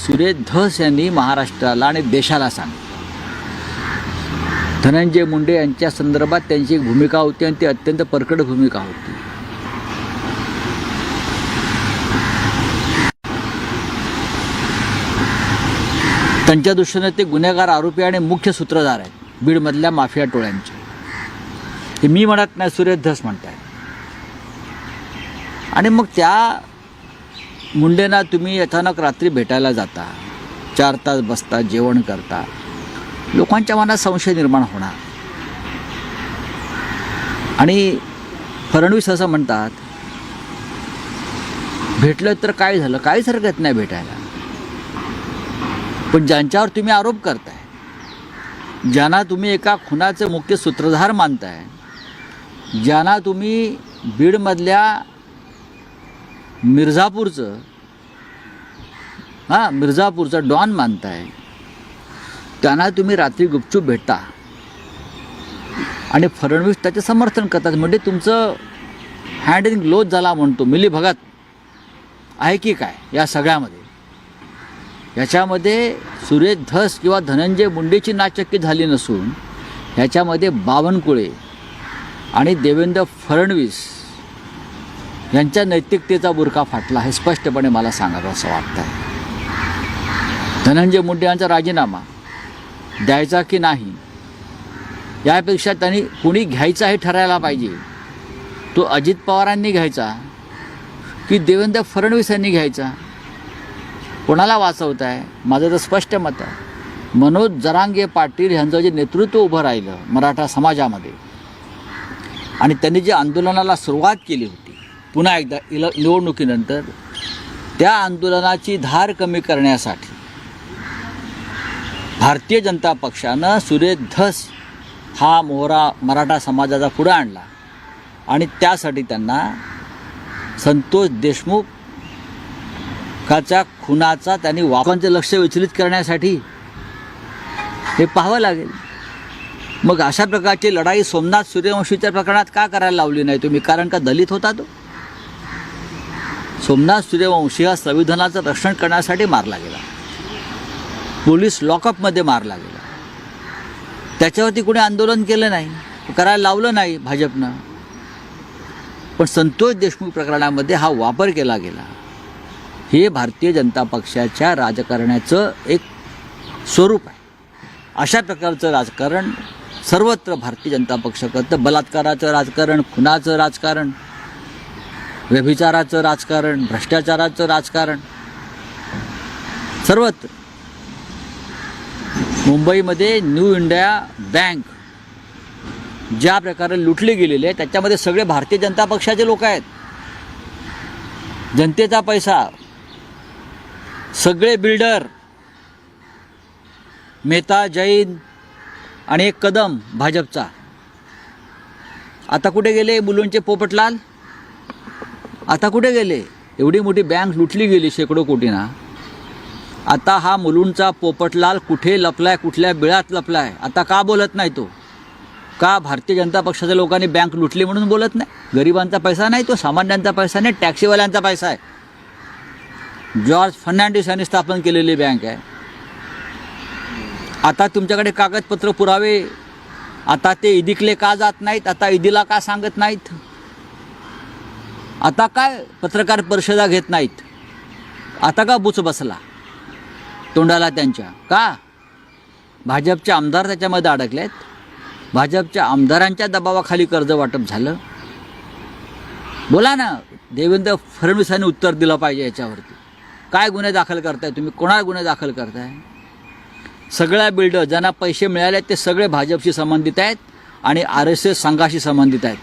सुरेश धस यांनी महाराष्ट्राला आणि देशाला सांगितलं. धनंजय मुंडे यांच्या संदर्भात त्यांची एक भूमिका होती आणि ती अत्यंत परकड भूमिका होती. त्यांच्या दृष्टीने ते गुन्हेगार आरोपी आणि मुख्य सूत्रधार आहेत बीडमधल्या माफिया टोळ्यांचे. हे मी म्हणत नाही सुरेश धस म्हणताय आणि मग त्या मुंडेंना तुम्ही अचानक रात्री भेटायला जाता. चार तास बसता जेवण करता. लोकांच्या मनात संशय निर्माण होणार. आणि फडणवीस असं म्हणतात भेटलं तर काय झालं? काहीच हरकत नाही भेटायला. पण ज्यांच्यावर तुम्ही आरोप करताय ज्यांना तुम्ही एका खुनाचे मुख्य सूत्रधार मानताय ज्यांना तुम्ही बीडमधल्या मिर्झापूरचं हां मिर्झापूरचं डॉन मानताय. त्यांना तुम्ही रात्री गुपचूप भेटता. आणि फडणवीस त्याचे समर्थन करतात. म्हणजे तुमचं हँड इन ग्लोज झाला म्हणतो मिली भगत आहे की काय? या सगळ्यामध्ये. याच्यामध्ये सुरेश धस किंवा धनंजय मुंडेची नाचक्की झाली नसून ह्याच्यामध्ये बावनकुळे आणि देवेंद्र फडणवीस यांच्या नैतिकतेचा बुरखा फाटला हे स्पष्टपणे मला सांगावं असं वाटतं आहे धनंजय मुंडे यांचा राजीनामा द्यायचा की नाही यापेक्षा त्यांनी कुणी घ्यायचा हे ठरायला पाहिजे. तो अजित पवारांनी घ्यायचा की देवेंद्र फडणवीस यांनी घ्यायचा? कोणाला वाचवत आहे माझं तर स्पष्ट मत आहे. मनोज जरांगे पाटील यांचं जे नेतृत्व उभं राहिलं मराठा समाजामध्ये आणि त्यांनी जे आंदोलनाला सुरुवात केली होती पुन्हा एकदा इल निवडणुकीनंतर त्या आंदोलनाची धार कमी करण्यासाठी भारतीय जनता पक्षानं सुरेश धस हा मोहरा मराठा समाजाचा पुढं आणला. आणि त्यासाठी त्यांना संतोष देशमुख काच्या खुनाचा त्यांनी वापांचं लक्ष विचलित करण्यासाठी हे पाहावं लागेल. मग अशा प्रकारची लढाई सोमनाथ सूर्यवंशीच्या प्रकरणात का करायला लावली नाही तुम्ही? कारण का दलित होता तो? सोमनाथ सूर्यवंशी हा संविधानाचं रक्षण करण्यासाठी मारला गेला. पोलीस लॉकअपमध्ये मारला गेला त्याच्यावरती कोणी आंदोलन केलं नाही करायला लावलं नाही भाजपनं. पण संतोष देशमुख प्रकरणामध्ये हा वापर केला गेला. हे भारतीय जनता पक्षाच्या राजकारणाचं एक स्वरूप आहे. अशा प्रकारचं राजकारण सर्वत्र भारतीय जनता पक्ष करतं बलात्काराचं राजकारण खुनाचं राजकारण व्यभिचाराचं राजकारण भ्रष्टाचाराचं राजकारण सर्वत्र. मुंबईमध्ये न्यू इंडिया बँक ज्या प्रकारे लुटली गेलेली आहे त्याच्यामध्ये सगळे भारतीय जनता पक्षाचे लोक आहेत. जनतेचा पैसा सगळे बिल्डर मेहता जैन आणि एक कदम भाजपचा. आता कुठे गेले मुलुंडचे पोपटलाल? आता कुठे गेले? एवढी मोठी बँक लुटली गेली शेकडो कोटीना. आता हा मुलुंडचा पोपटलाल कुठे लपलाय कुठल्या बिळात लपलाय? आता का बोलत नाही तो? का भारतीय जनता पक्षाच्या लोकांनी बँक लुटली म्हणून बोलत नाही? गरिबांचा पैसा नाही तो सामान्यांचा पैसा नाही टॅक्सीवाल्यांचा पैसा आहे. जॉर्ज फर्नांडिस यांनी स्थापन केलेली बँक आहे. आता तुमच्याकडे कागदपत्र पुरावे आता ते ईदीकले का जात नाहीत? आता ईदीला का सांगत नाहीत? आता काय पत्रकार परिषदा घेत नाहीत? आता का बुच बसला? तोंडाला त्यांच्या. का? भाजपचे आमदार त्याच्यामध्ये अडकले आहेत भाजपच्या आमदारांच्या दबावाखाली कर्ज वाटप झालं. बोला ना देवेंद्र फडणवीसांनी उत्तर दिलं पाहिजे याच्यावरती. काय गुन्हे दाखल करताय तुम्ही? कोणाला गुन्हे दाखल करताय? सगळ्या बिल्डर ज्यांना पैसे मिळाले आहेत ते सगळे भाजपशी संबंधित आहेत आणि आर एस एस संघाशी संबंधित आहेत.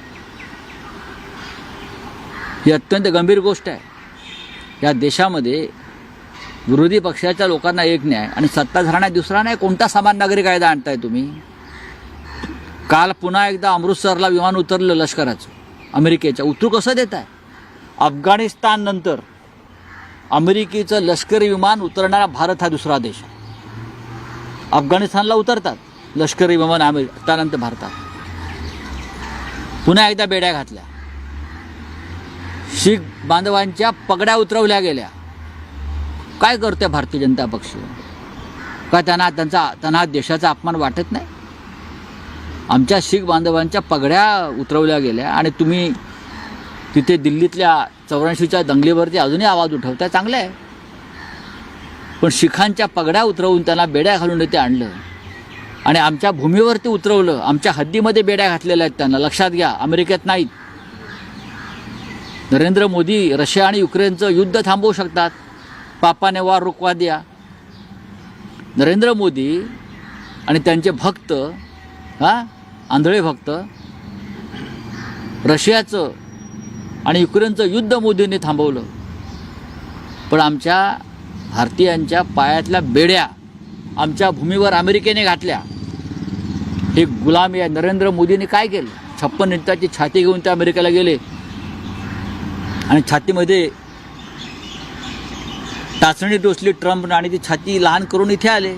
ही अत्यंत गंभीर गोष्ट आहे. या देशामध्ये विरोधी पक्षाच्या लोकांना एक न्याय आणि सत्ताधाऱ्यांना दुसरा नाही कोणता समान नागरी कायदा आणताय तुम्ही? काल पुन्हा एकदा अमृतसरला विमान उतरलं लष्कराचं अमेरिकेच्या. उतरू कसं देत आहे अफगाणिस्ताननंतर अमेरिकेचं लष्करी विमान उतरणारा भारत हा दुसरा देश अफगाणिस्तानला उतरतात लष्करी विमान अमेरिका त्यानंतर भारतात. पुन्हा एकदा बेड्या घातल्या. शीख बांधवांच्या पगड्या उतरवल्या गेल्या. काय करते भारतीय जनता पक्ष? का त्यांना त्यांचा त्यांना देशाचा अपमान वाटत नाही? आमच्या शीख बांधवांच्या पगड्या उतरवल्या गेल्या आणि तुम्ही तिथे दिल्लीतल्या चौऱ्याऐंशीच्या दंगलीवरती अजूनही आवाज उठवताय चांगलं आहे. पण शिखांच्या पगड्या उतरवून त्यांना बेड्या घालून ते आणलं. आणि आमच्या भूमीवरती उतरवलं. आमच्या हद्दीमध्ये बेड्या घातलेल्या आहेत त्यांना. लक्षात घ्या अमेरिकेत नाहीत. नरेंद्र मोदी रशिया आणि युक्रेनचं युद्ध थांबवू शकतात. पापाने वार रुकवा द्या. नरेंद्र मोदी आणि त्यांचे भक्त हां आंधळे भक्त रशियाचं आणि युक्रेनचं युद्ध मोदींनी थांबवलं. पण आमच्या भारतीयांच्या पायातल्या बेड्या आमच्या भूमीवर अमेरिकेने घातल्या. हे गुलाम या नरेंद्र मोदींनी काय केलं? छप्पन इंचाची छाती घेऊन ते अमेरिकेला गेले. आणि छातीमध्ये टाचणी टोचली ट्रम्प आणि ती छाती लहान करून इथे आले.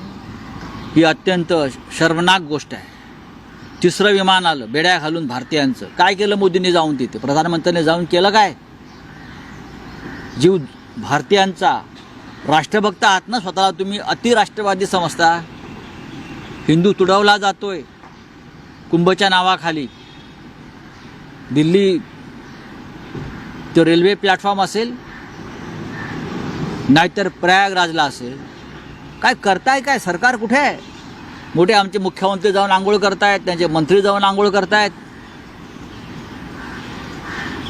ही अत्यंत शर्मनाक गोष्ट आहे. तिसरं विमान आलं बेड्या घालून भारतीयांचं. काय केलं मोदींनी जाऊन तिथे? प्रधानमंत्र्यांनी जाऊन केलं काय? जीव भारतीयांचा राष्ट्रभक्त आहात ना स्वतःला तुम्ही? अतिराष्ट्रवादी समजता. हिंदू तुडवला जातोय. कुंभच्या नावाखाली. दिल्ली तो रेल्वे प्लॅटफॉर्म असेल नाहीतर प्रयागराजला असेल. काय करताय काय? सरकार कुठे आहे? मोठे आमचे मुख्यमंत्री जाऊन आंघोळ करतायत त्यांचे मंत्री जाऊन आंघोळ करतायत.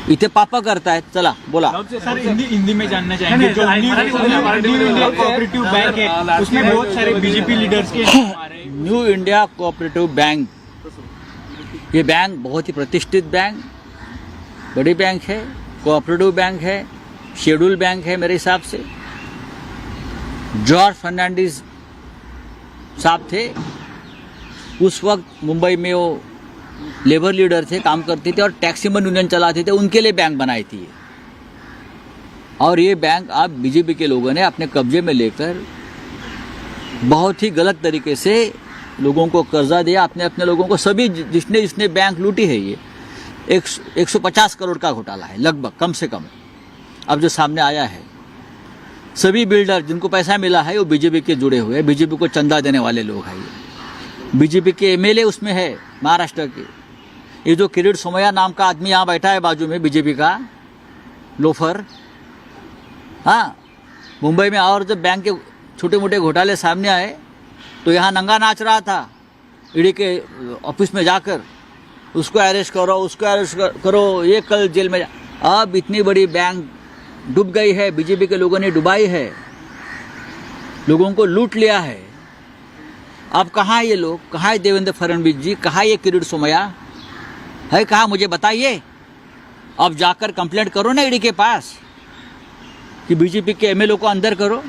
इथे पापा करतायत. चला बोला. सर हिंदी हिंदी में जानना चाहेंगे. जो न्यू इंडिया कोऑपरेटिव बैंक है उसमें बहुत सारे बीजेपी लीडर्स के नाम आ रहे हैं न्यू इंडिया कोऑपरेटिव बैंक ये बैंक बहुत ही प्रतिष्ठित बैंक बड़ी बैंक है कोऑपरेटिव बैंक है शेड्यूल बैंक है मेरे हिसाब से। जॉर्ज फर्नांडिस साहब थे। उस वक्त मुंबई में वो लेबर लीडर थे, काम करते थे और टैक्सीमन यूनियन चलाते थे। उनके लिए बैंक बनाई थी और ये बैंक आप बीजेपी के लोगों ने अपने कब्जे में लेकर बहुत ही गलत तरीके से लोगों को कर्जा दिया। अपने अपने लोगों को सभी जिसने जिसने बैंक लूटी है ये, एक एक करोड़ का घोटाला है, लगभग, कम से कम। अब जो सामने आया है सभी बिल्डर जिनको पैसा मिला है, वो बीजेपी के जुड़े हुए हैं। बीजेपी को चंदा देने वाले लोग हैं ये। बीजेपी के एमएलए उसमें है, महाराष्ट्र के। ये जो किरीट सोमैया नाम का आदमी यहाँ बैठा है बाजू में बीजेपी का, लोफर। हाँ मुंबई में और जब बैंक के छोटे मोटे घोटाले सामने आए तो यहाँ नंगा नाच रहा था। ईडी के ऑफ़िस में जाकर, उसको अरेस्ट करो, उसको अरेस्ट करो, ये कल जेल में अब इतनी बड़ी बैंक डूब गई है, बीजेपी के लोगों ने डुबाई है, लोगों को लूट लिया है। अब कहाँ ये लोग? कहाँ है देवेंद्र फडणवीस जी? कहाँ ये किरीट सोमैया? है कहाँ? मुझे बताइए। अब जाकर कंप्लेंट करो ना ईडी के पास कि बीजेपी के एमएलए को अंदर करो।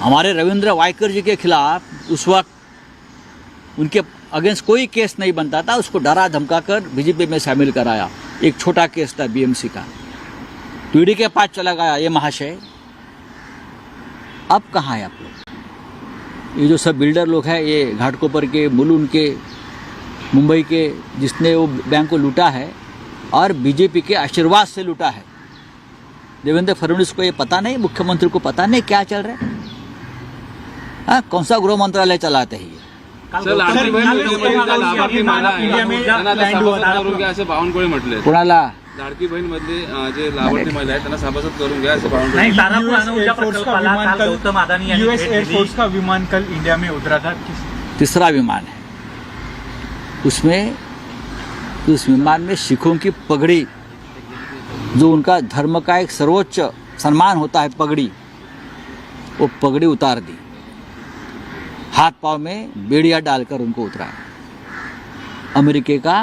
हमारे रविंद्र वाइकर जी के खिलाफ उस वक्त उनके अगेंस्ट कोई केस नहीं बनता था, उसको डरा धमका कर बीजेपी में शामिल कराया। एक छोटा केस था बीएमसी का। ईडी के पास चला गया ये महाशय। अब कहाँ है आप लोग? ये जो सब बिल्डर लोग हैं ये घाटकोपर के मुलुन के मुंबई के जिसने वो बैंक को लूटा है और बीजेपी के आशीर्वाद से लूटा है। देवेंद्र फडणवीस को ये पता नहीं मुख्यमंत्री को पता नहीं क्या चल रहा है। हाँ कौन सा गृह मंत्रालय चलाते हैं ये? कोणाला लाडकी बहीण मधले अं, जे लाभार्थी महिला आहेत त्यांना सभासद करून घ्या असे तारापूर यूएस एयरफोर्स का विमान काल गौतम अदानी कल यांनी यूएस भेट एयरफोर्स दिली. का विमान कल इंडिया में उतरा था? किस- तीसरा विमान है। उसमें उस विमान में सिखों की पगड़ी जो उनका धर्म का एक सर्वोच्च सम्मान होता है पगड़ी वो पगड़ी उतार दी। हाथ पांव में बेड़िया डालकर उनको उतराया अमेरिके का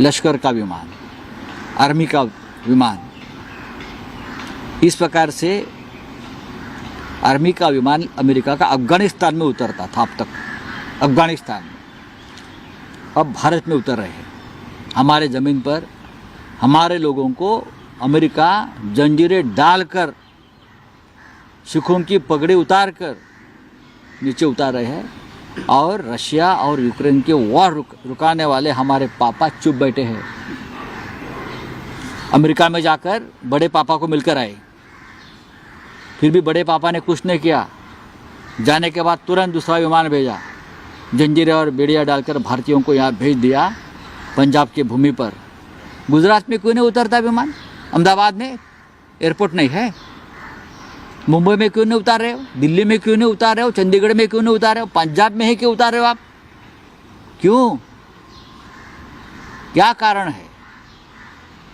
लश्कर का विमान, आर्मी का विमान। इस प्रकार से आर्मी का विमान अमेरिका का अफ़गानिस्तान में उतरता था अब तक। अफ़गानिस्तान में। अब भारत में उतर रहे हैं। हमारे ज़मीन पर हमारे लोगों को अमेरिका जंजीरें डालकर, सिखों की पगड़ी उतार कर नीचे उतार रहे हैं। और रशिया और यूक्रेन के वॉर रुक, रुकाने वाले हमारे पापा चुप बैठे हैं। अमेरिका में जाकर बड़े पापा को मिलकर आए। फिर भी बड़े पापा ने कुछ नहीं किया। जाने के बाद तुरंत दूसरा विमान भेजा। जंजीरें और बेड़िया डालकर भारतीयों को यहाँ भेज दिया पंजाब की भूमि पर। गुजरात में क्यों नहीं उतरता विमान? अहमदाबाद में एयरपोर्ट नहीं है? मुंबई में क्यों नहीं उतार रहे हो? दिल्ली में क्यों नहीं उतार रहे हो? चंडीगढ़ में क्यों नहीं उतार रहे हो? पंजाब में ही क्यों उतार रहे हो आप? क्यों? क्या कारण है?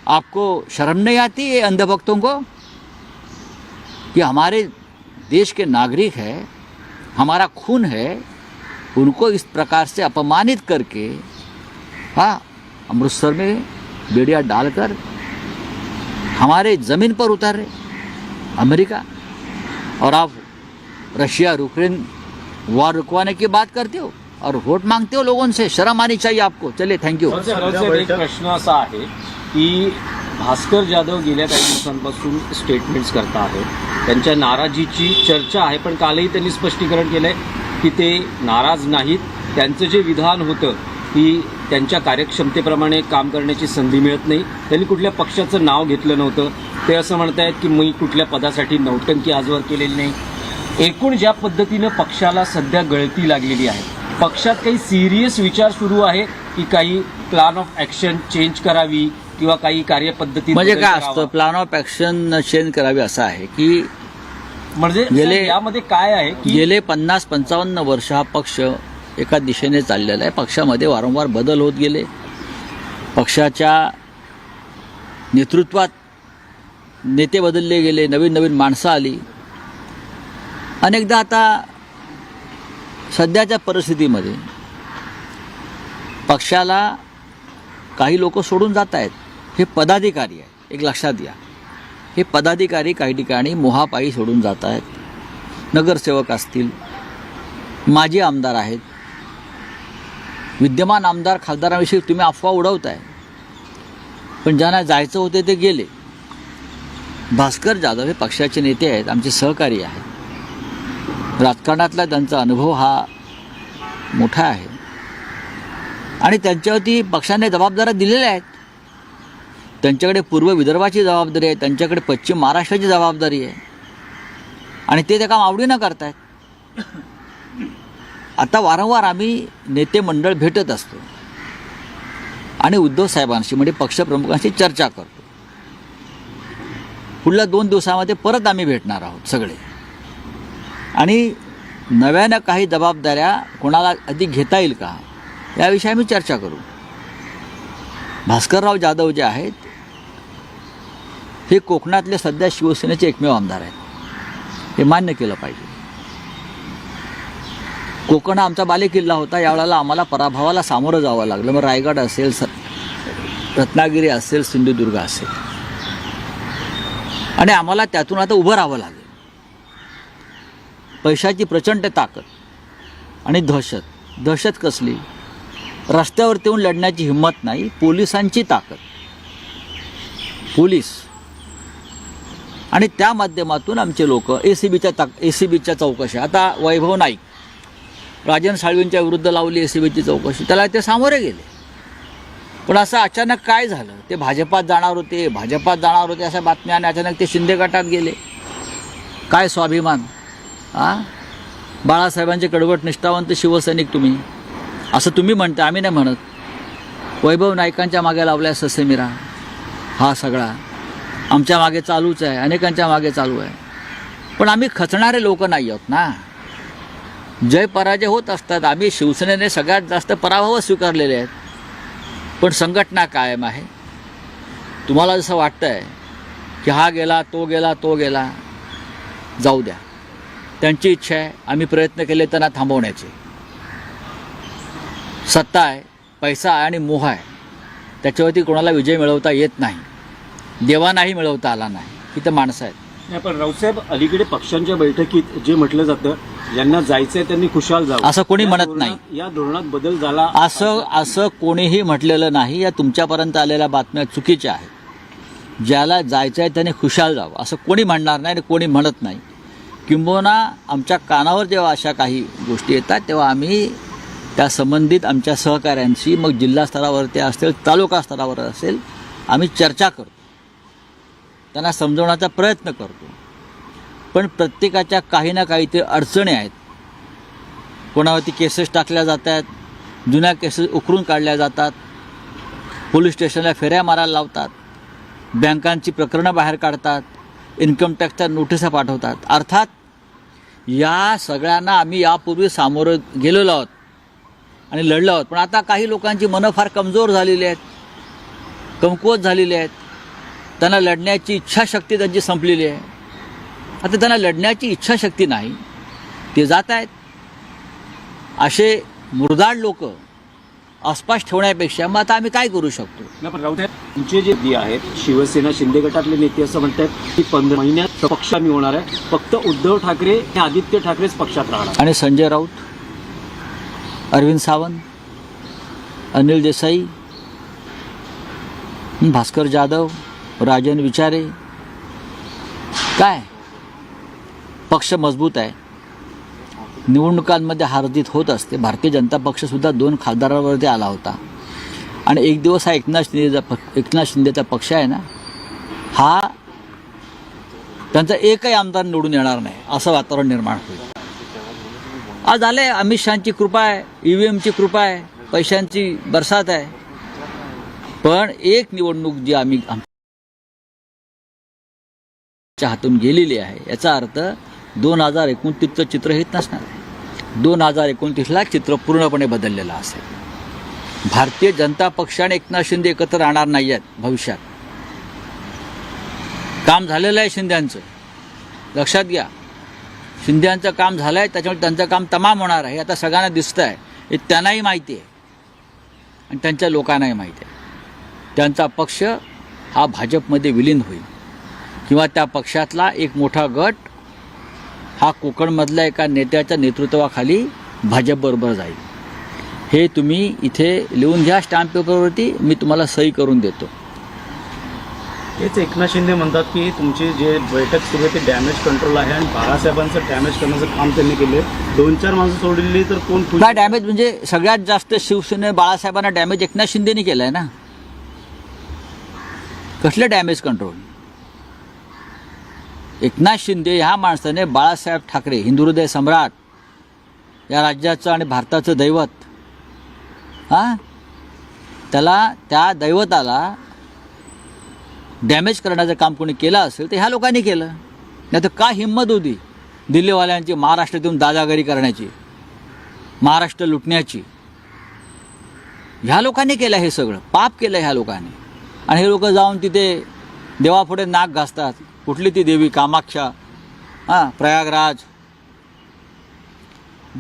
आपको शर्म नहीं आती ये अंधभक्तों को? कि हमारे देश के नागरिक है, हमारा खून है, उनको इस प्रकार से अपमानित करके हाँ अमृतसर में बेड़िया डालकर हमारे ज़मीन पर उतार रहे अमेरिका और आप रशिया यूक्रेन वॉर रुकवाने की बात करते हो और वोट मांगते हो लोगों से शर्म आनी चाहिए आपको। चलिए थँक्यू एक प्रश्न असा आहे की भास्कर जाधव गेल्या काही दिवसांपासून स्टेटमेंट्स करता आहेत त्यांच्या नाराजीची चर्चा आहे पण कालही त्यांनी स्पष्टीकरण केलंय की ते नाराज नाहीत. त्यांचं जे विधान होतं की त्यांच्या कार्यक्षमतेप्रमाणे काम करण्याची संधी मिळत नाही. त्यांनी कुठल्या पक्षाचं नाव घेतलं नव्हतं. ते असं म्हणतायत की मी कुठल्या पदासाठी नौटंकी आजवर केलेली नाही. एकूण ज्या पद्धतीनं पक्षाला सध्या गळती लागलेली आहे पक्षात काही सिरियस विचार सुरू आहे की काही प्लॅन ऑफ ऍक्शन चेंज करावी किंवा काही कार्यपद्धती म्हणजे काय? असतं? प्लॅन ऑफ ॲक्शन चेंज करावी असं आहे की म्हणजे यामध्ये काय आहे की गेले पन्नास पंचावन्न वर्ष हा पक्ष एका दिशेने चाललेला आहे. पक्षामध्ये वारंवार बदल होत गेले. पक्षाच्या नेतृत्वात नेते बदलले गेले नवीन नवीन माणसं आली. अनेकदा आता सध्याच्या परिस्थितीमध्ये पक्षाला काही लोक सोडून जात आहेत. हे पदाधिकारी आहे एक लक्षात घ्या. हे पदाधिकारी काही ठिकाणी मोहापायी सोडून जात आहेत. नगरसेवक असतील. माजी आमदार आहेत. विद्यमान आमदार खासदारांविषयी तुम्ही अफवा उडवताय. पण ज्यांना जायचं होते ते गेले. भास्कर जाधव हे पक्षाचे नेते आहेत आमचे सहकारी आहेत. राजकारणातला त्यांचा अनुभव हा मोठा आहे. आणि त्यांच्यावरती पक्षाने जबाबदाऱ्या दिलेल्या आहेत. त्यांच्याकडे पूर्व विदर्भाची जबाबदारी आहे त्यांच्याकडे पश्चिम महाराष्ट्राची जबाबदारी आहे. आणि ते ते काम आवडीनं करतायत. आता वारंवार आम्ही नेते मंडळ भेटत असतो. आणि उद्धव साहेबांशी म्हणजे पक्षप्रमुखांशी चर्चा करतो. पुढल्या दोन दिवसामध्ये परत आम्ही भेटणार आहोत सगळे. आणि नव्यानं काही जबाबदाऱ्या कोणाला अधिक घेता येईल का याविषयी आम्ही चर्चा करू. भास्करराव जाधव जे आहेत हे कोकणातले सध्या शिवसेनेचे एकमेव आमदार आहेत. हे मान्य केलं पाहिजे. कोकण हा आमचा बालेकिल्ला होता. यावेळेला आम्हाला पराभवाला सामोरं जावं लागलं. मग रायगड असेल स रत्नागिरी असेल सिंधुदुर्ग असेल. आणि आम्हाला त्यातून आता उभं राहावं लागेल. पैशाची प्रचंड ताकद आणि दहशत. दहशत कसली? रस्त्यावरती येऊन लढण्याची हिंमत नाही पोलिसांची ताकद. पोलीस. आणि त्या माध्यमातून आमचे लोक ए सी बीच्या ताक ए सी बीच्या चौकशी. आता वैभव नाईक. राजन साळवींच्या विरुद्ध लावली एस सी बीची चौकशी. त्याला ते सामोरे गेले. पण असं अचानक काय झालं? ते भाजपात जाणार होते भाजपात जाणार होते अशा बातम्या आणि अचानक ते शिंदे गटात गेले. काय स्वाभिमान? आ? बाळासाहेबांचे कडवट निष्ठावंत शिवसैनिक तुम्ही. असं तुम्ही म्हणता आम्ही नाही म्हणत. वैभव नायकांच्या मागे लावल्या ससेमिरा. हा सगळा. आमच्या मागे चालूच आहे अनेकांच्या मागे चालू आहे. पण आम्ही खचणारे लोक नाही आहोत ना. जय पराजय होत असतात. आम्ही शिवसेनेने सगळ्यात जास्त पराभव स्वीकारलेले आहेत. पण संघटना कायम आहे. तुम्हाला जसं वाटतं आहे की हा गेला तो गेला तो गेला जाऊ द्या. त्यांची इच्छा आहे. आम्ही प्रयत्न केले त्यांना थांबवण्याचे. सत्ता आहे पैसा आहे आणि मोह आहे. त्याच्यावरती कोणाला विजय मिळवता येत नाही. देवानाही मिळवता आला नाही. इथं माणसं आहेत. नाही पण रावसाहेब अलीकडे पक्षांच्या बैठकीत जे म्हटलं जातं ज्यांना जायचंय त्यांनी खुशाल जावं. असं कोणी या म्हणत धोरणात- नाही. या धोरणात बदल झाला असं असं कोणीही म्हटलेलं नाही. या तुमच्यापर्यंत आलेल्या बातम्या चुकीच्या आहेत. ज्याला जायचं आहे त्याने खुशाल जावं. असं कोणी म्हणणार नाही आणि कोणी म्हणत नाही. किंबहुना आमच्या कानावर जेव्हा अशा काही गोष्टी येतात तेव्हा आम्ही त्या संबंधित आमच्या सहकाऱ्यांशी मग जिल्हा स्तरावरती असेल तालुका स्तरावर असेल आम्ही चर्चा करतो. त्यांना समजवण्याचा प्रयत्न करतो. पण प्रत्येकाच्या काही ना काही ते अडचणी आहेत. कोणावरती केसेस टाकल्या जात आहेत जुन्या केसेस उकरून काढल्या जातात पोलीस स्टेशनला फेऱ्या मारायला लावतात बँकांची प्रकरणं बाहेर काढतात इन्कम टॅक्सच्या नोटिसा पाठवतात. अर्थात या सगळ्यांना आम्ही यापूर्वी सामोरं गेलेलो आहोत आणि लढलो आहोत. पण आता काही लोकांची मनं फार कमजोर झालेली आहेत कमकुवत झालेली आहेत. त्यांना लढण्याची इच्छाशक्ती त्यांची संपलेली आहे. आता त्यांना लढण्याची इच्छाशक्ती नाही. ते जात आहेत. असे मुरदाड लोक आसपास ठेवण्यापेक्षा मग आता आम्ही काय करू शकतो? तुमचे जे बी आहेत शिवसेना शिंदे गटातले नेते असं म्हणतात की पंधरा महिन्यात पक्ष आम्ही होणार आहे. फक्त उद्धव ठाकरे आणि आदित्य ठाकरेच पक्षात राहणार. आणि संजय राऊत अरविंद सावंत अनिल देसाई भास्कर जाधव राजन विचारे काय? पक्ष मजबूत आहे. निवडणुकांमध्ये हारजीत होत असते. भारतीय जनता पक्षसुद्धा दोन खासदारांवरती आला होता. आणि एक दिवस हा एकनाथ शिंदेचा पक्ष एकनाथ शिंदेचा पक्ष आहे ना हा त्यांचा एकही आमदार निवडून येणार नाही असं वातावरण निर्माण होईल. आज आले अमित शहाची कृपा आहे ई व्ही एमची कृपा आहे पैशांची बरसात आहे. पण एक निवडणूक जी आम्ही आमच्या हातून गेलेली आहे. याचा अर्थ दोन हजार एकोणतीसचं चित्र हेच नसणार आहे दोन हजार एकोणतीसला चित्र पूर्णपणे बदललेलं असेल. भारतीय जनता पक्ष आणि एकनाथ शिंदे एकत्र राहणार नाही आहेत भविष्यात. काम झालेलं आहे शिंद्यांचं. लक्षात घ्या. शिंद्यांचं काम झालं आहे त्याच्यामुळे त्यांचं काम तमाम होणार आहे. आता सगळ्यांना दिसतं आहे हे त्यांनाही माहिती आहे. आणि त्यांच्या लोकांनाही माहिती आहे. त्यांचा पक्ष हा भाजपमध्ये विलीन होईल. किंवा त्या पक्षातला एक मोठा गट हा कोकणमधल्या एका नेत्याच्या नेतृत्वाखाली भाजपबरोबर जाईल. हे तुम्ही इथे लिहून घ्या स्टॅम्प पेपरवरती मी तुम्हाला सही करून देतो. हेच एकनाथ शिंदे म्हणतात की तुमची जे बैठक सुरू आहे ते डॅमेज कंट्रोल आहे आणि बाळासाहेबांचं डॅमेज करण्याचं काम त्यांनी केले दोन चार माणसं सोडलेली तर कोण काय डॅमेज म्हणजे सगळ्यात जास्त शिवसेने बाळासाहेबांना डॅमेज एकनाथ शिंदेनी केलं आहे ना. कसलं डॅमेज कंट्रोल एकनाथ शिंदे ह्या माणसाने बाळासाहेब ठाकरे हिंदुहृदय सम्राट या राज्याचं आणि भारताचं दैवत. हां? त्याला त्या दैवताला डॅमेज करण्याचं काम कोणी केलं असेल तर ह्या लोकांनी केलं. नाही तर का हिंमत होती दिल्लीवाल्यांची महाराष्ट्रातून दादागिरी करण्याची महाराष्ट्र लुटण्याची? ह्या लोकांनी केलं हे सगळं. पाप केलं ह्या लोकांनी. आणि हे लोक जाऊन तिथे देवापुढे नाक घासतात. कुठली ती देवी? कामाक्षा हां प्रयागराज.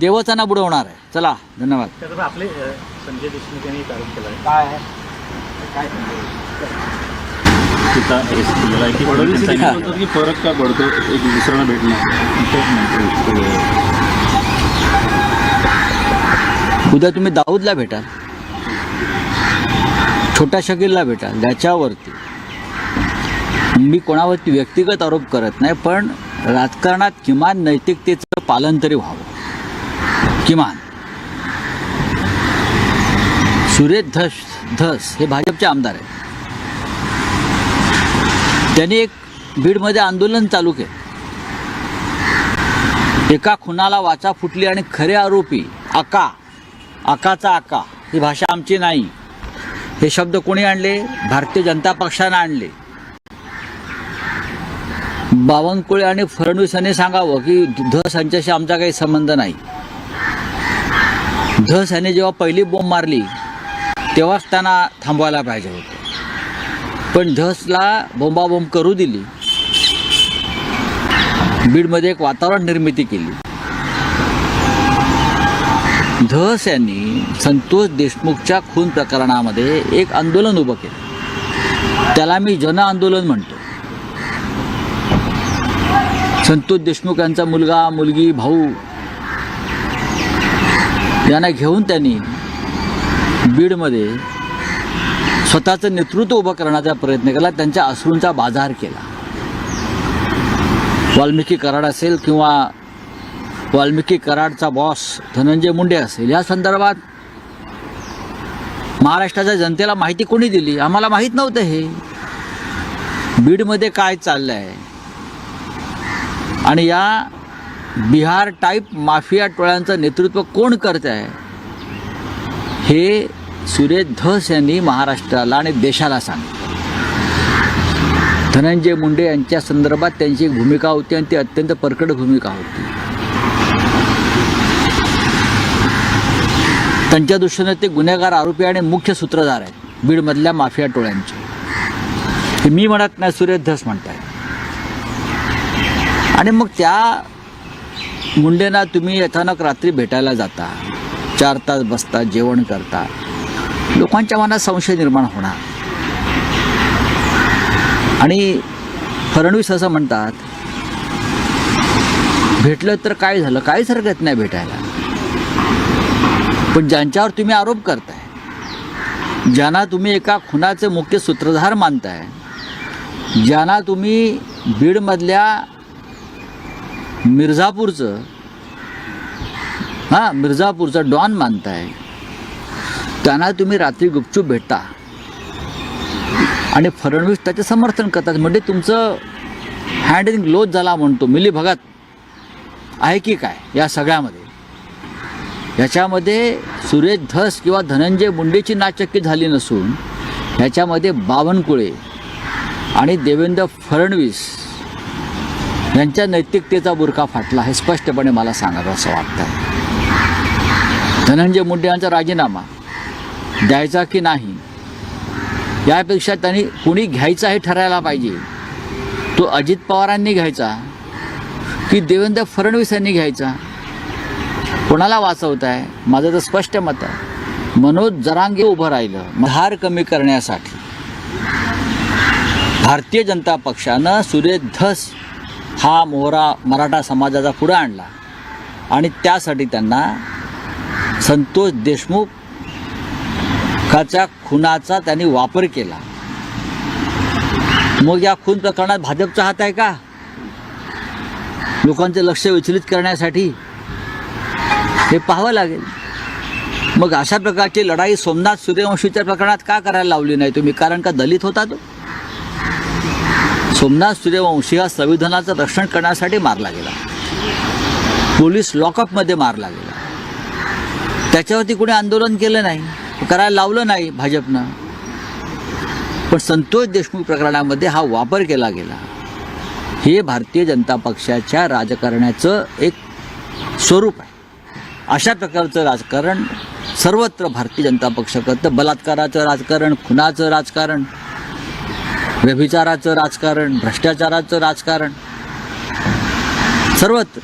देवच त्यांना बुडवणार आहे. चला धन्यवाद. आपले संजय देशमुख यांनी काय आहे? फडणवीस हे देखील म्हणतात की फरक का पडतो एक दुसऱ्यांना भेटणं उद्या तुम्ही दाऊदला भेटाल. छोट्या शकीलला भेटाल. त्याच्यावरती. मी कोणावरती व्यक्तिगत आरोप करत नाही पण राजकारणात किमान नैतिकतेचं पालन तरी व्हावं. किमान. सुरेश धस धस हे भाजपचे आमदार आहेत. त्यांनी एक बीडमध्ये आंदोलन चालू केलं. एका खुनाला वाचा फुटली आणि खरे आरोपी आका आकाचा आका ही भाषा आमची नाही. हे शब्द कोणी आणले? भारतीय जनता पक्षानं आणले. बावनकुळे आणि फडणवीसांनी सांगावं की धस यांच्याशी आमचा काही संबंध नाही. धस यांनी जेव्हा पहिली बोंब मारली तेव्हाच त्यांना थांबवायला पाहिजे होतं. पण धसला बोंबाबोंब करू दिली. बीडमध्ये एक वातावरण निर्मिती केली. धस यांनी संतोष देशमुखच्या खून प्रकरणामध्ये एक आंदोलन उभं केलं. त्याला मी जन आंदोलन म्हणतो. संतोष देशमुख यांचा मुलगा मुलगी भाऊ. यांना घेऊन त्यांनी बीडमध्ये स्वतःचं नेतृत्व उभं करण्याचा प्रयत्न केला. त्यांच्या अश्रूंचा बाजार केला. वाल्मिकी कराड असेल किंवा वाल्मिकी कराडचा बॉस धनंजय मुंडे असेल या संदर्भात महाराष्ट्राच्या जनतेला माहिती कोणी दिली? आम्हाला माहीत नव्हतं हे. बीडमध्ये काय चाललं आहे आणि या बिहार टाईप माफिया टोळ्यांचं नेतृत्व कोण करत आहे? हे सुरेश धस यांनी महाराष्ट्राला आणि देशाला सांगितलं. धनंजय मुंडे यांच्या संदर्भात त्यांची एक भूमिका होती आणि ती अत्यंत परकड भूमिका होती. त्यांच्या दृष्टीने ते गुन्हेगार आरोपी आणि मुख्य सूत्रधार आहेत बीडमधल्या माफिया टोळ्यांचे. हे मी म्हणत नाही सुरेश धस म्हणताय आणि मग त्या मुंडेंना तुम्ही अचानक रात्री भेटायला जाता. चार तास बसता जेवण करता. लोकांच्या मनात संशय निर्माण होणार. आणि फडणवीस असं म्हणतात भेटलं तर काय झालं? काहीच हरकत नाही भेटायला. पण ज्यांच्यावर तुम्ही आरोप करताय ज्यांना तुम्ही एका खुनाचे मुख्य सूत्रधार मानताय ज्यांना तुम्ही बीडमधल्या मिर्झापूरचं. हां मिर्झापूरचं डॉन मानताय. त्यांना तुम्ही रात्री गुपचूप भेटता. आणि फडणवीस त्याचे समर्थन करतात. म्हणजे तुमचं हँड इन ग्लोज झाला म्हणतो. मिली भगत आहे की काय? या सगळ्यामध्ये. याच्यामध्ये सुरेश धस किंवा धनंजय मुंडेची नाचक्की झाली नसून ह्याच्यामध्ये बावनकुळे आणि देवेंद्र फडणवीस यांच्या नैतिकतेचा बुरखा फाटला हे स्पष्टपणे मला सांगावं असं वाटतं. धनंजय मुंडे यांचा राजीनामा द्यायचा की नाही यापेक्षा त्यांनी कुणी घ्यायचा हे ठरायला पाहिजे. तो अजित पवारांनी घ्यायचा की देवेंद्र फडणवीस यांनी घ्यायचा? कोणाला वाचवत आहे माझं तर स्पष्ट मत आहे. मनोज जरांगे उभं राहिलं. हार कमी करण्यासाठी भारतीय जनता पक्षानं सुरेश धस हा मोहरा मराठा समाजाचा पुढं आणला. आणि त्यासाठी त्यांना संतोष देशमुखाच्या खुनाचा त्यांनी वापर केला. मग या खून प्रकरणात भाजपचा हात आहे का? लोकांचे लक्ष विचलित करण्यासाठी हे पाहावं लागेल. मग अशा प्रकारची लढाई सोमनाथ सूर्यवंशीच्या प्रकरणात का करायला लावली नाही तुम्ही? कारण का दलित होता तो? सोमनाथ सूर्यवंशी हा संविधानाचं रक्षण करण्यासाठी मारला गेला. पोलीस लॉकअपमध्ये मारला गेला. त्याच्यावरती कुणी आंदोलन केलं नाही करायला लावलं नाही भाजपनं. पण संतोष देशमुख प्रकरणामध्ये हा वापर केला गेला. हे भारतीय जनता पक्षाच्या राजकारणाचं एक स्वरूप आहे. अशा प्रकारचं राजकारण सर्वत्र भारतीय जनता पक्षाकडतं बलात्काराचं राजकारण खुनाचं राजकारण व्यभिचाराचं राजकारण भ्रष्टाचाराचं राजकारण. सर्वत्र.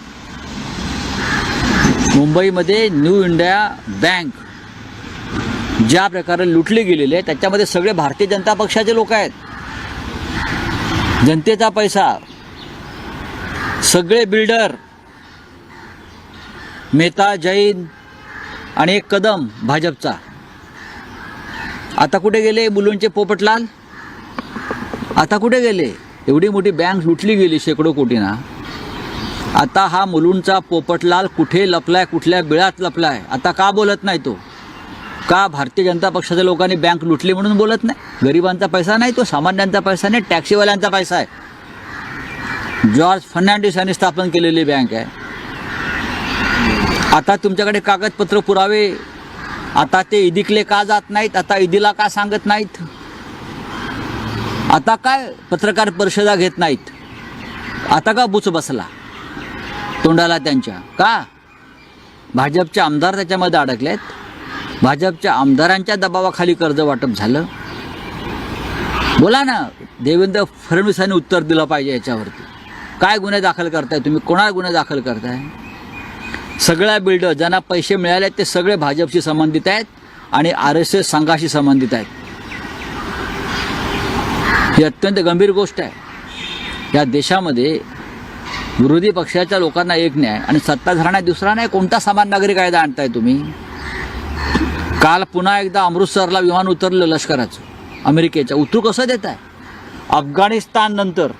मुंबईमध्ये न्यू इंडिया बँक ज्या प्रकारे लुटली गेलेली आहे त्याच्यामध्ये सगळे भारतीय जनता पक्षाचे लोक आहेत. जनतेचा पैसा. सगळे बिल्डर. मेहता जैन आणि एक कदम भाजपचा. आता कुठे गेले मुलुंडचे पोपटलाल? आता कुठे गेले? एवढी मोठी बँक लुटली गेली शेकडो कोटीना. आता हा मुलुंडचा पोपटलाल कुठे लपलाय कुठल्या बिळात लपलाय? आता का बोलत नाही तो? का भारतीय जनता पक्षाच्या लोकांनी बँक लुटली म्हणून बोलत नाही? गरिबांचा पैसा नाही तो सामान्यांचा पैसा नाही टॅक्सीवाल्यांचा पैसा आहे. जॉर्ज फर्नांडिस यांनी स्थापन केलेली बँक आहे. आता तुमच्याकडे कागदपत्र पुरावे? आता ते ईदीकले का जात नाहीत? आता ईदीला का सांगत नाहीत? आता काय पत्रकार परिषदा घेत नाहीत? आता का बुच बसला? तोंडाला त्यांच्या. का? भाजपचे आमदार त्याच्यामध्ये अडकलेत? भाजपच्या आमदारांच्या दबावाखाली कर्ज वाटप झालं? बोला ना देवेंद्र फडणवीसांनी उत्तर दिलं पाहिजे याच्यावरती. काय गुन्हे दाखल करताय तुम्ही? कोणाला गुन्हे दाखल करताय? सगळ्या बिल्डर ज्यांना पैसे मिळाले ते सगळे भाजपशी संबंधित आहेत आणि आर एस एस संघाशी संबंधित आहेत. ही अत्यंत गंभीर गोष्ट आहे. या देशामध्ये विरोधी पक्षाच्या लोकांना एक न्याय आणि सत्ताधाऱ्यांना दुसरा नाही कोणता समान नागरी कायदा आणताय तुम्ही? काल पुन्हा एकदा अमृतसरला विमान उतरलं लष्कराचं. अमेरिकेच्या उतरू कसं देत आहे अफगाणिस्तान नंतर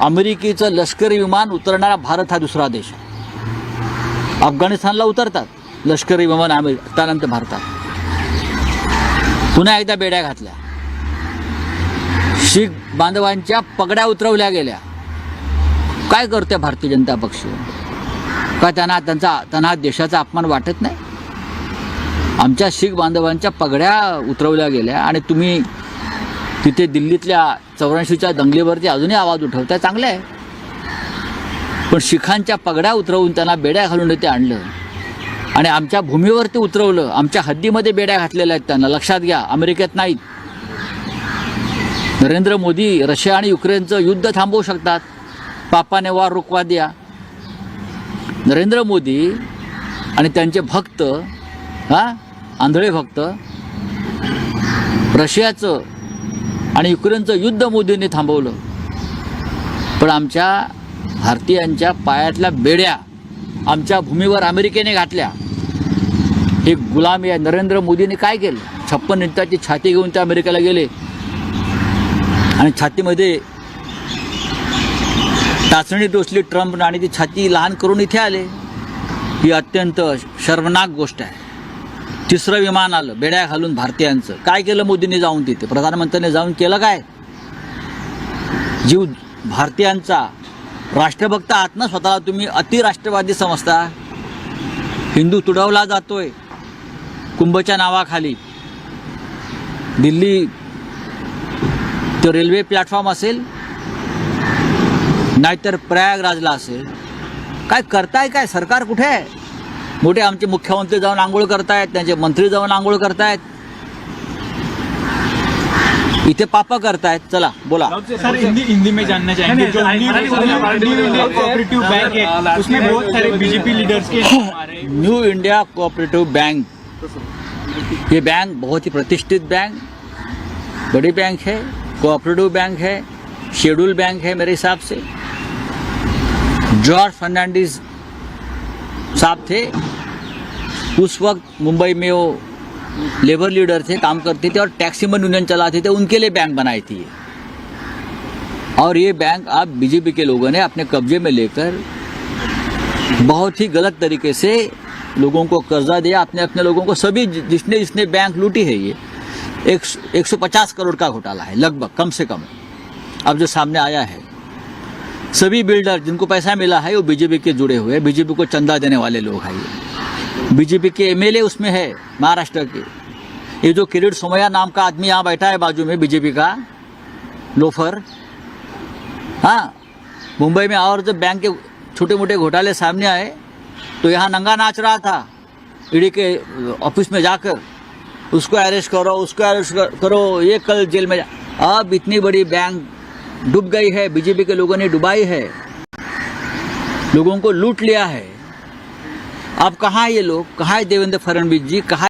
अमेरिकेचं लष्करी विमान उतरणारा भारत हा दुसरा देश. आहे अफगाणिस्तानला उतरतात. लष्करी विमान अमेरिका त्यानंतर भारतात. पुन्हा एकदा बेड्या घातल्या. शीख बांधवांच्या पगड्या उतरवल्या गेल्या. काय करते भारतीय जनता पक्ष? का त्यांना त्यांचा त्यांना देशाचा अपमान वाटत नाही? आमच्या शीख बांधवांच्या पगड्या उतरवल्या गेल्या आणि तुम्ही तिथे दिल्लीतल्या चौऱ्याऐंशीच्या दंगलीवरती अजूनही आवाज उठवताय चांगलं आहे. पण शिखांच्या पगड्या उतरवून त्यांना बेड्या घालून ते आणलं. आणि आमच्या भूमीवरती उतरवलं. आमच्या हद्दीमध्ये बेड्या घातलेल्या आहेत त्यांना. लक्षात घ्या अमेरिकेत नाहीत. नरेंद्र मोदी रशिया आणि युक्रेनचं युद्ध थांबवू शकतात. पापाने वार रुकवा द्या. नरेंद्र मोदी आणि त्यांचे भक्त हा आंधळे भक्त रशियाचं आणि युक्रेनचं युद्ध मोदींनी थांबवलं. पण आमच्या भारतीयांच्या पायातल्या बेड्या आमच्या भूमीवर अमेरिकेने घातल्या. हे गुलाम या नरेंद्र मोदींनी काय केलं? छप्पन इंचाची छाती घेऊन ते अमेरिकेला गेले. आणि छातीमध्ये टाचणी टोचली ट्रम्प आणि ती छाती लहान करून इथे आले ही अत्यंत शर्मनाक गोष्ट आहे. तिसरं विमान आलं बेड्या घालून भारतीयांचं. काय केलं मोदींनी जाऊन तिथे? प्रधानमंत्र्यांनी जाऊन केलं काय? जीव भारतीयांचा राष्ट्रभक्त आहात ना स्वतःला तुम्ही अतिराष्ट्रवादी समजता. हिंदू तुडवला जातोय. कुंभच्या नावाखाली. दिल्ली तो रेल्वे प्लॅटफॉर्म असेल नाहीतर प्रयागराजला असेल काय करताय काय? सरकार कुठे आहे? मोठे आमचे मुख्यमंत्री जाऊन आंघोळ करतायत त्यांचे मंत्री जाऊन आंघोळ करतायत. इथे पापा करतायत. चला बोला. सर हिंदी हिंदी में जानना चाहेंगे। जो न्यू इंडिया कोऑपरेटिव बैंक है उसमें बहुत सारे बीजेपी लीडर्स के नाम आ रहे हैं न्यू इंडिया कोऑपरेटिव बैंक ये बैंक बहुत ही प्रतिष्ठित बैंक बड़ी बैंक है। कोऑपरेटिव बैंक है, शेड्यूल बैंक है मेरे हिसाब से। जॉर्ज फर्नांडिस साहब थे, उस वक्त मुंबई में वो लेबर लीडर थे, काम करते थे और टैक्सीमन यूनियन चलाते थे, उनके लिए बैंक बनाई थी और ये बैंक आप बीजेपी के लोगों ने अपने कब्जे में लेकर बहुत ही गलत तरीके से लोगों को कर्जा दिया अपने अपने लोगों को, सभी जिसने जिसने बैंक लूटी है ये। एक सौ पचास करोड़ का घोटाला है, लगभग, कम से कम अब जो सामने आया है, सभी बिल्डर जिनको पैसा मिला है, वो बीजेपी के जुड़े हुए हैं। बीजेपी को चंदा देने वाले लोग हैं ये। बीजेपी के एमएलए उसमें है, महाराष्ट्र के। ये जो किरीट सोमैया नाम का आदमी यहाँ बैठा है बाजू में बीजेपी का, लोफर। हाँ मुंबई में और जब बैंक के छोटे मोटे घोटाले सामने आए तो यहाँ नंगा नाच रहा था। ईडी के ऑफ़िस में जाकर उसको अरेस्ट करो, उसको अरेस्ट करो, ये कल जेल में अब इतनी बड़ी बैंक डूब गई है बीजेपी के लोगों ने डुबाई है, लोगों को लूट लिया है। अब कहाँ ये लोग? कहाँ है देवेंद्र फडणवीस जी? कहाँ